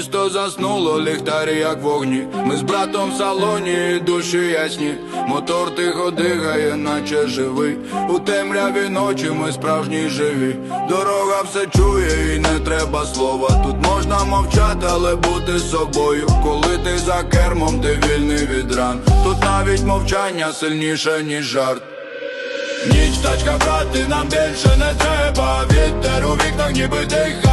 заснуло, ліхтарі як вогні. Ми з братом в салоні, душі ясні. Мотор тихо дихає, наче живий. У темряві ночі ми справжні живі. Дорога все чує і не треба слова. Тут можна мовчати, але бути собою. Коли ти за кермом, ти вільний від ран. Тут навіть мовчання сильніше, ніж жарт. Ніч тачка, брати, нам більше не треба. Вітер у вікнах, ніби дихає.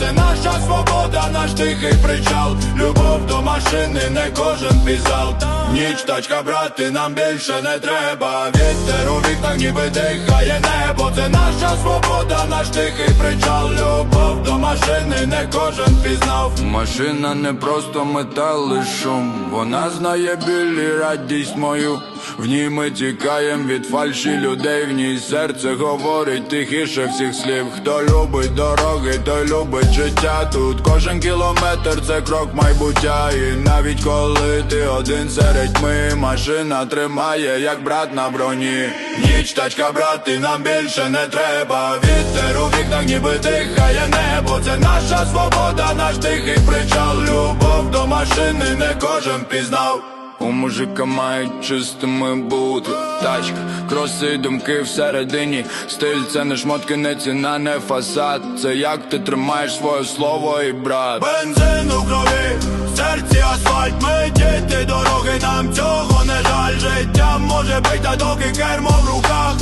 Це наша свобода, наш тихий причал. Любов до машини, не кожен пізал. Ніч тачка, брати, нам більше не треба. Вітер у вікнах, ніби дихає небо. Це наша свобода, наш тихий причал. Любов до машини, не кожен пізнав. Машина не просто метал і шум. Вона знає біль і радість мою. В ній ми тікаєм від фальші людей, в ній серце говорить тихіше всіх слів. Хто любить дороги, той любить життя. Тут кожен кілометр це крок майбуття. І навіть коли ти один серед тьми, машина тримає, як брат на броні. Ніч тачка, брати, нам більше не треба. Вітер у вікнах, ніби дихає небо. Це наша свобода, наш тихий причал. Любов до машини не кожен пізнав. У мужика мають чистими бути Тачка, кроси, думки всередині Стиль це не шмотки, не ціна, не фасад Це як ти тримаєш своє слово і брат Бензин у крові, в серці асфальт Ми діти дороги, нам цього не жаль Життя може бить, та доки кермо в руках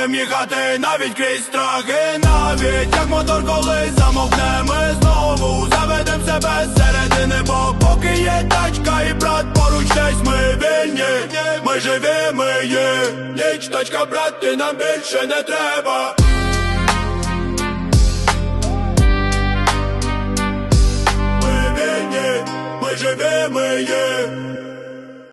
будем їхати навіть крізь страх І навіть як мотор колись замовкне Ми знову заведем себе зсередини Бо поки є тачка і брат поруч десь ми вільні. Ми живі, ми є. Ніч тачка, брат, ти нам більше не треба. Ми вільні, ми живі, ми є